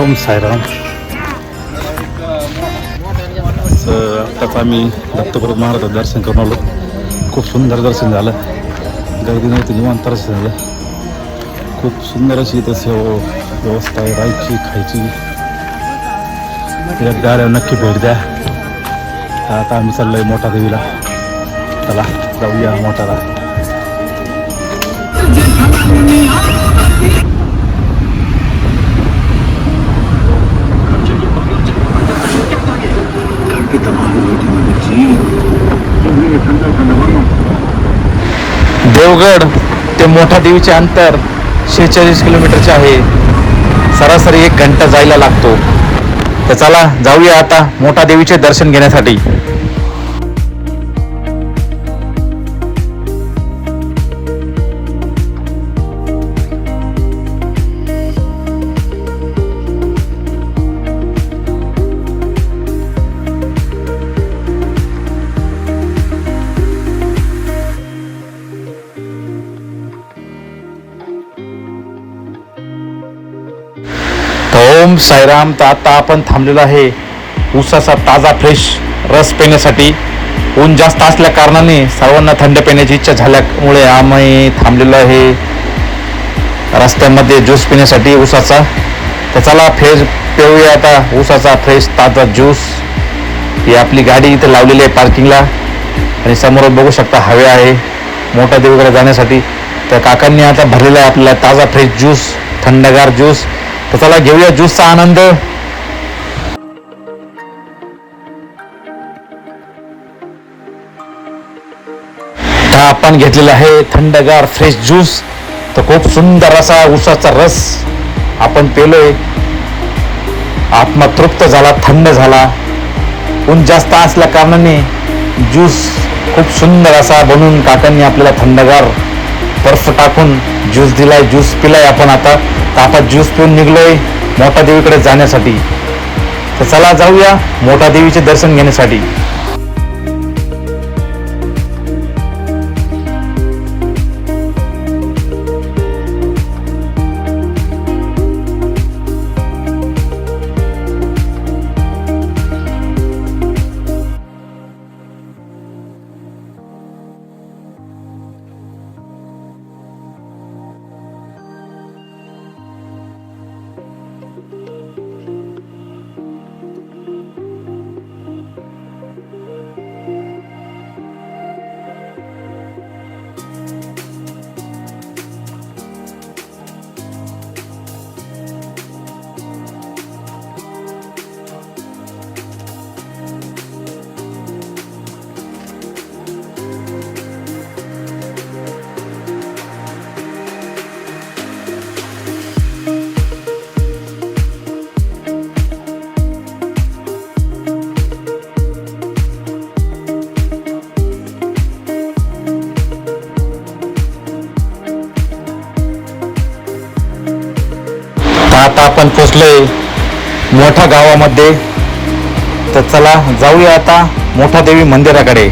ओम साईराम. आत्ताच आम्ही दत्तप्रभू महाराजाचं दर्शन करून आलो. खूप सुंदर दर्शन झालं. गर्दी नव्हती निवांत दर्शन झालं. खूप सुंदर अशी इथं सेवा व्यवस्था आहे राहायची खायची. एकदा आल्यावर नक्की भेट द्या. आता आम्ही चाललोय मोठा देवीला. चला जाऊया मोठाला. देवगड ते मोठा देवीचे अंतर शेहेचाळीस किलोमीटरचे आहे. सरासरी एक घंटा जायला लागतो. तर चला जाऊया आता मोठा देवीचे दर्शन घेण्यासाठी. ओम साईराम तर आता आपण थांबलेलो आहे. ऊसाचा ताजा फ्रेश रस पिण्यासाठी. ऊन जास्त असल्या कारणाने सर्वांना थंड पिण्याची इच्छा झाल्यामुळे आम्ही थांबलेलो आहे. रस्त्यामध्ये ज्यूस पिण्यासाठी ऊसाचा. तर चला फ्रेश पिऊया आता ऊसाचा फ्रेश ताजा ज्यूस ही आपली गाडी इथे लावलेली आहे पार्किंगला आणि समोर बघू शकता हवे आहे. मोठा देवीकडे जाण्यासाठी. तर काकांनी आता भरलेला आहे आपला ताजा फ्रेश ज्यूस थंडगार ज्यूस तर चला घेऊया ज्यूसचा आनंद. आपण घेतलेला आहे थंडगार फ्रेश ज्यूस. तर खूप सुंदर असा उसाचा रस आपण पेलोय. आत्मा तृप्त झाला थंड झाला. ऊन जास्त असल्या कारणाने ज्यूस खूप सुंदर असा बनवून काकांनी आपल्याला थंडगार बर्फ टाकून ज्यूस दिलाय ज्यूस पिलाय आपण आता. तर ज्यूस पिऊन निघलोय मोठा देवीकडे जाण्यासाठी. तर चला जाऊया मोठा देवीचे दर्शन घेण्यासाठी. आता आपण पोचलोय मोठ्या गावामध्ये. तर चला जाऊया आता मोठा देवी मंदिराकडे.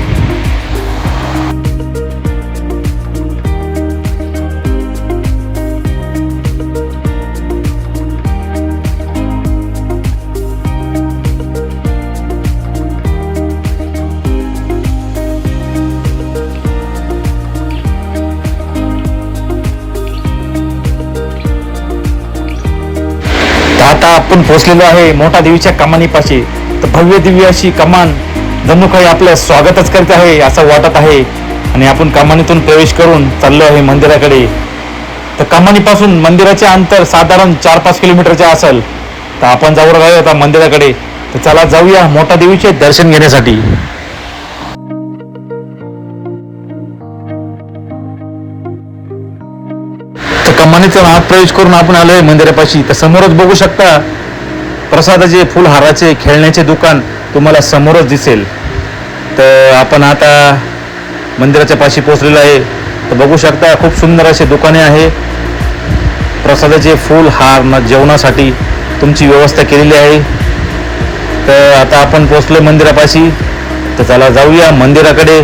आपण पोहोचलेलो आहे मोठा देवीच्या कमानीपाशी. तर भव्य दिव्य अशी कमान जणू काही आपलं स्वागतच करते आहे असं वाटत आहे. आणि आपण कमानीतून प्रवेश करून चाललो आहे मंदिराकडे. तर कमानीपासून मंदिराचे अंतर साधारण चार पाच किलोमीटरचे असेल. तर आपण जाऊ राहिलो आता मंदिराकडे. तर चला जाऊया मोठा देवीचे दर्शन घेण्यासाठी. तर आत प्रवेश करून आपण आलोय मंदिरापाशी. तर समोरच बघू शकता प्रसादाचे फुलहाराचे खेळण्याचे दुकान तुम्हाला समोरच दिसेल. तर आपण आता मंदिराच्या पाशी पोचलेलो आहे. तर बघू शकता खूप सुंदर असे दुकाने आहे. प्रसादाचे फूल हार न जेवणासाठी तुमची व्यवस्था केलेली आहे. तर आता आपण पोचलोय मंदिरापाशी. तर चला जाऊया मंदिराकडे.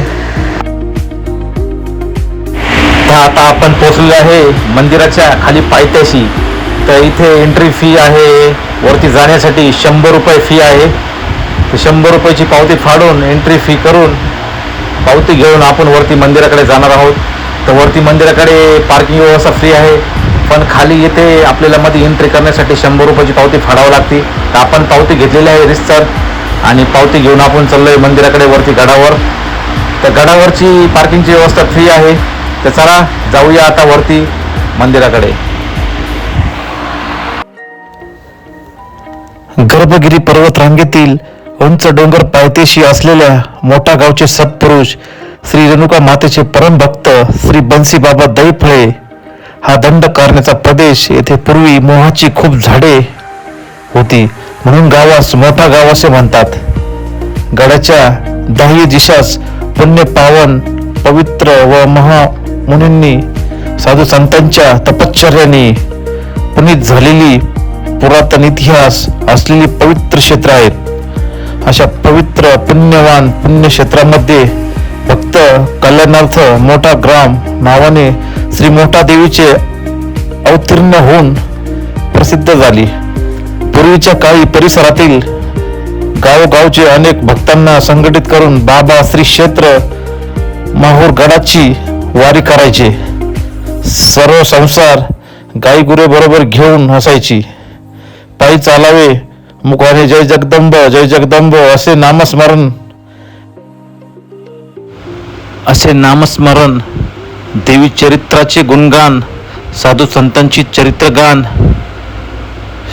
सध्या आता आपण पोहोचलेलो आहे मंदिराच्या खाली पायथ्याशी. तर इथे एंट्री फी आहे वरती जाण्यासाठी शंभर रुपये फी आहे. तर शंभर रुपयाची पावती फाडून एंट्री फी करून पावती घेऊन आपण वरती मंदिराकडे जाणार आहोत. तर वरती मंदिराकडे पार्किंग व्यवस्था फ्री आहे. पण खाली येथे आपल्याला मध्ये एंट्री करण्यासाठी शंभर रुपयाची पावती फाडावी लागते. तर आपण पावती घेतलेली आहे रिस्तर आणि पावती घेऊन आपण चाललोय मंदिराकडे वरती गडावर. तर गडावरची पार्किंगची व्यवस्था फ्री आहे. तर चला जाऊया आता वरती मंदिराकडे. गर्भगिरी पर्वत रांगेतील उंच डोंगर पायथ्याशी असलेल्या मोठा गावचे सत्पुरुष श्री रेणुका मातेचे परम भक्त श्री बन्सी बाबा दैफळे हा दंड करण्याचा प्रदेश येथे पूर्वी मोहाची खूप झाडे होती. म्हणून गावास मोठा गाव असे म्हणतात. गडाच्या दाही दिशास पुण्य पावन पवित्र व महा मुनींनी साधू संतांच्या तपश्चर्याने पुनीत झालेली पुरातन इतिहास असलेली पवित्र क्षेत्र आहेत. अशा पवित्र पुण्यवान पुण्यक्षेत्रामध्ये फक्त कल्याणार्थ मोठा ग्राम नावाने श्री मोठा देवीचे अवतीर्ण होऊन प्रसिद्ध झाली. पूर्वीच्या काळी परिसरातील गावोगावचे अनेक भक्तांना संघटित करून बाबा श्री क्षेत्र माहूर गडाची वारी करायचे. सर्व संसार गाई गुरे बरोबर घेऊन हसायची. पायी चालावे मुखाने जय जगदंब जय जगदंब असे नामस्मरण. असे नामस्मरण देवी चरित्राचे गुणगान साधू संतांची चरित्रगान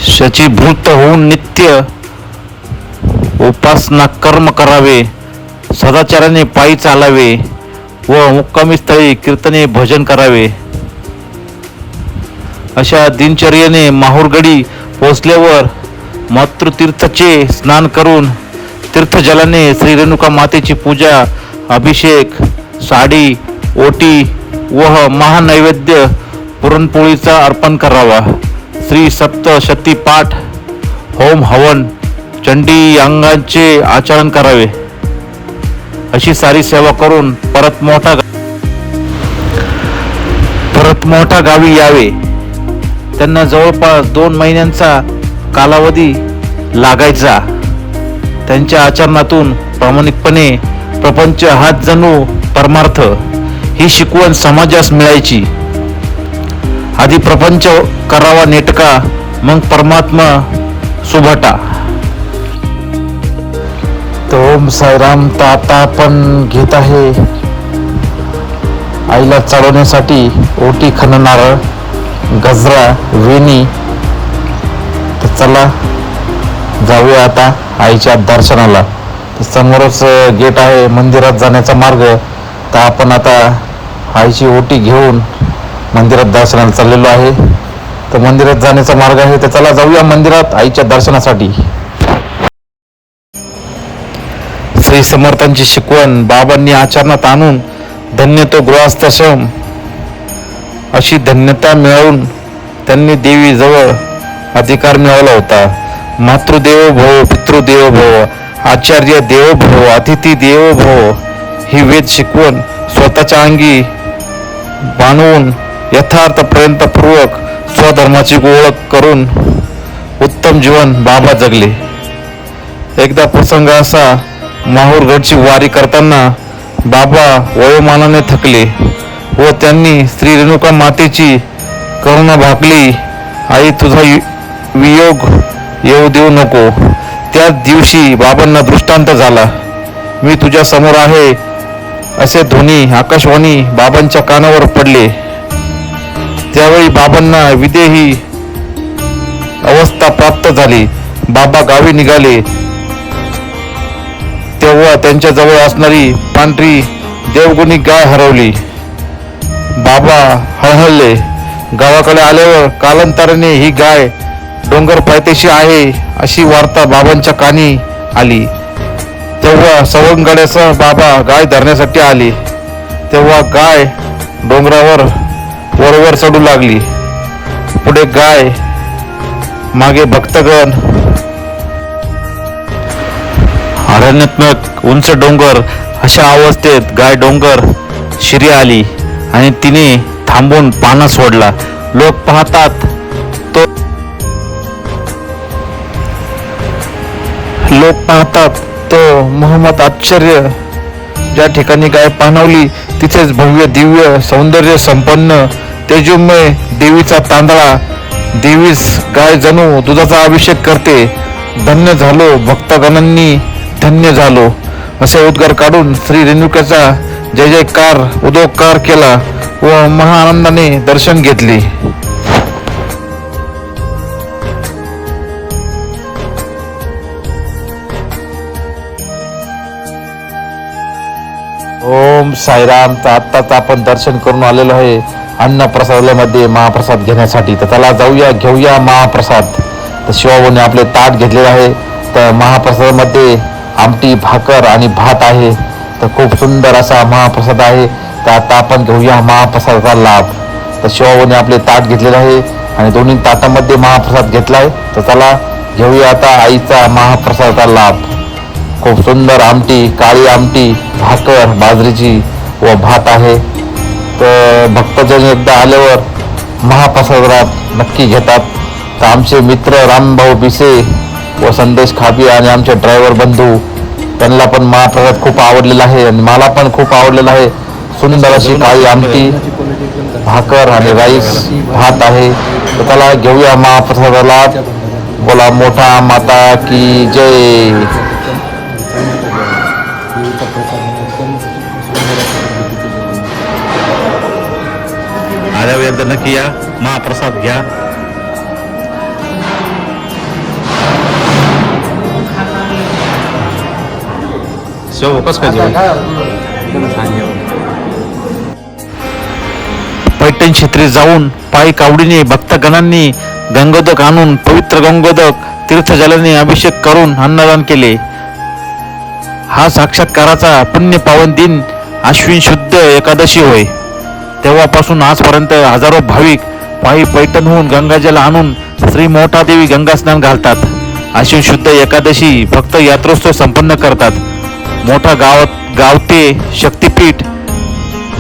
शचीभूत होऊन नित्य उपासना कर्म करावे सदाचाराने पायी चालावे व मुक्कामी स्थळी कीर्तने भजन करावे. अशा दिनचर्येने माहूरगडी पोचल्यावर मातृतीर्थचे स्नान करून तीर्थजलाने श्री रेणुका मातेची पूजा अभिषेक साडी ओटी व महानैवेद्य पुरणपोळीचा अर्पण करावा. श्री सप्तशती पाठ होम हवन चंडी अंगांचे आचरण करावे. अशी सारी सेवा करून परत मोठा परत मोठा गावी यावे. त्यांना जवळपास दोन महिन्यांचा कालावधी लागायचा. त्यांच्या आचरणातून प्रामाणिकपणे प्रपंच हात जणू परमार्थ ही शिकवण समाजास मिळायची. आधी प्रपंच करावा नेटका मग परमात्मा सुभटा. तर ओम साईराम तर आता आपण घेत आहे. आईला चढवण्यासाठी ओटी खणणार गजरा वेणी. तर चला जाऊया आता आईच्या दर्शनाला. तर समोरच गेट आहे मंदिरात जाण्याचा मार्ग. तर आपण आता आईची ओटी घेऊन मंदिरात दर्शनाला चाललेलो आहे. तर मंदिरात जाण्याचा मार्ग आहे तर चला जाऊया मंदिरात आईच्या दर्शनासाठी. श्री समर्थांची शिकवण बाबांनी आचरणात आणून धन्य तो गृहस्थाश्रम अशी धन्यता मिळवून त्यांनी देवीजवळ अधिकार मिळवला होता. मातृदेव भव पितृदेव भव आचार्य देव भव अतिथी देव भव ही वेद शिकवण स्वतःच्या अंगी बांधवून यथार्थ प्रयत्नपूर्वक स्वधर्माची ओळख करून उत्तम जीवन बाबा जगले. एकदा प्रसंग असा माहूरगडची वारी करताना बाबा वयोमानाने थकले व त्यांनी श्री रेणुका मातेची करुणा भाकली आई तुझा वियोग येऊ देऊ नको. त्याच दिवशी बाबांना दृष्टांत झाला मी तुझ्या समोर आहे असे ध्वनी आकाशवाणी बाबांच्या कानावर पडले. त्यावेळी बाबांना विदेही अवस्था प्राप्त झाली. बाबा गावी निघाले. तेव्हा त्यांच्या जवळ असणारी पांढरी देवगुणी गाय हरवली. बाबा हळहळले. गावाकडे आल्यावर कालांतराने ही गाय डोंगर पायथ्याशी आहे अशी वार्ता बाबांच्या कानी आली. तेव्हा सवंगड्यासह बाबा गाय धरण्यासाठी आले. तेव्हा गाय डोंगरावर वरवर चढू लागली. पुढे गाय मागे भक्तगण अरण्यात्मक उंच डोंगर अशा अवस्थेत गाय डोंगर शिरी आली आणि तिने थांबून पाना सोडला. लोक पाहतात तो लोक पाहतात तो मोहम्मद आश्चर्य. ज्या ठिकाणी गाय पाणवली तिथेच भव्य दिव्य सौंदर्य संपन्न तेजोमय देवीचा तांदळा. देवीस गाय जणू दुधाचा अभिषेक करते. धन्य झालो भक्तगणांनी. धन्य झालो. असे उद्गार काढून श्री रेणुकाचा जय जयकार उदोकार केला व महाआनंदाने दर्शन घेतले. ओम साईराम तर आत्ताच आपण दर्शन करून आलेलो आहे अन्नप्रसादामध्ये महाप्रसाद घेण्यासाठी. तर त्याला जाऊया घेऊया महाप्रसाद. तर शिवाबाने आपले ताट घेतलेले आहे. तर महाप्रसादामध्ये आमटी भाकर आणि भात आहे. तर खूप सुंदर असा महाप्रसाद आहे. तर आता आपण घेऊया महाप्रसादाचा लाभ. तर शिवाबाने आपले ताट घेतलेले आहे आणि दोन्ही ताटामध्ये महाप्रसाद घेतला आहे तर चला घेऊया आता आईचा महाप्रसादाचा लाभ. खूप सुंदर आमटी काळी आमटी भाकर बाजरीची व भात आहे. तर भक्तजन एकदा आल्यावर महाप्रसादात नक्की घेतात. तर आमचे मित्र रामभाऊ बिसे व संदेश खाबी आणि आमचे ड्रायव्हर बंधू त्यांना पण महाप्रसाद खूप आवडलेला आहे आणि मला पण खूप आवडलेला आहे. सुंदर अशी काळी आमटी भाकर आणि राईस भात आहे. तर त्याला घेऊया महाप्रसादाला. बोला मोठा माता की जय. आल्यावर नक्की या. महाप्रसाद घ्या. शिव कस काय जेवण पैठण क्षेत्री जाऊन पायी कावडीने भक्तगणांनी गंगोदक आणून पवित्र गंगोदक तीर्थजलाने अभिषेक करून अन्नदान केले. हा साक्षात्काराचा पुण्य पावन दिन अश्विन शुद्ध एकादशी होय. तेव्हापासून आजपर्यंत हजारो भाविक पायी पैठणहून गंगाजल आणून श्री मोठादेवी गंगा स्नान घालतात. अश्विन शुद्ध एकादशी फक्त यात्रोत्सव संपन्न करतात. मोठा गाव गावते शक्तिपीठ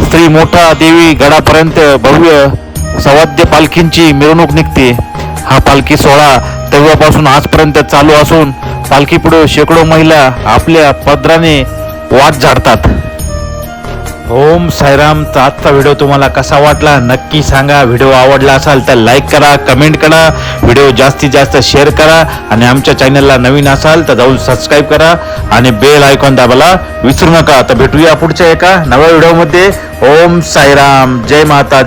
श्री मोठा देवी गडापर्यंत भव्य सवाद्य पालखींची मिरवणूक निघते. हा पालखी सोहळा तेव्हापासून आजपर्यंत चालू असून पालखीपुढे शेकडो महिला आपल्या पदराने वाट झाडतात. ओम साईरामचा आजचा व्हिडिओ तुम्हाला कसा वाटला? नक्की सांगा. व्हिडिओ आवडला असाल तर लाईक करा कमेंट करा. व्हिडिओ जास्तीत जास्त शेअर करा. आणि आमच्या चॅनलला नवीन असाल तर जाऊन सबस्क्राईब करा. आणि बेल आयकॉन दाबाला विसरू नका. तर भेटूया पुढच्या एका नव्या व्हिडिओमध्ये. ओम साईराम. जय माता